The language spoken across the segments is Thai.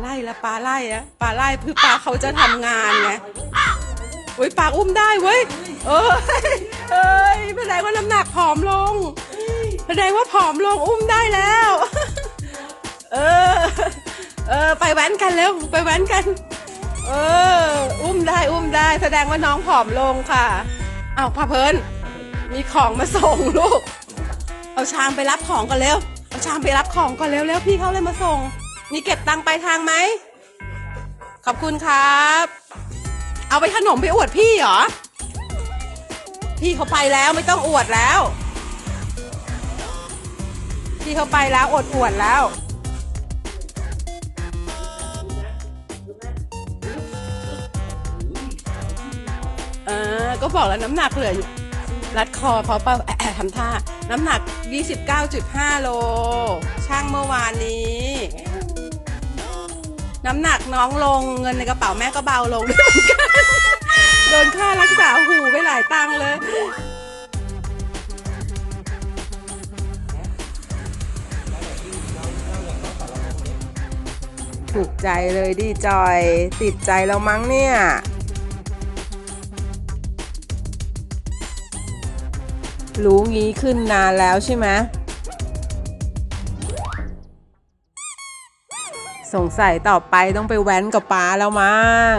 ไล่ละปลาไล่อะปลาไล่คือปลาเขาจะทำงานไงเว้ยปลาอุ้มได้เว้ยเอ้ยเอ้ยแสดงว่าน้ำหนักผอมลงแสดงว่าผอมลงอุ้มได้แล้ว เออ เออ ไปแว้นกันเร็วไปแว้นกัน เออ อุ้มได้อุ้มได้ แสดงว่าน้องผอมลงค่ะเอาพาเพลินมีของมาส่งลูก เอาชามไปรับของก่อนเร็วเอาชามไปรับของก่อนเร็วเร็วพี่เขาเลยมาส่ง มีเก็บตังค์ปทางไหม ขอบคุณครับ เอาไปขนมไปอวดพี่เหรอ พี่เขาไปแล้วไม่ต้องอวดแล้ว พี่เขาไปแล้วอดอวดแล้วเออก็บอกแล้วน้ำหนักเหลืออยู่รัดคอเขาเปล่าแอะทำท่า น้ำหนัก 29.5 โล ช่างเมื่อวานนี้ น้ำหนักน้องลงเงินในกระเป๋าแม่ก็เบาลงด้วยเหมือนกันโดนค่ารักษาหูไปหลายตังค์เลย ถูกใจเลยดิจอย ติดใจแล้วมั้งเนี่ยรู้งี้ขึ้นนานแล้วใช่ไหม สงสัยต่อไปต้องไปแว้นกับป้าแล้วมั้ง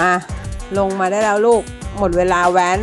มา ลงมาได้แล้วลูก หมดเวลาแว้น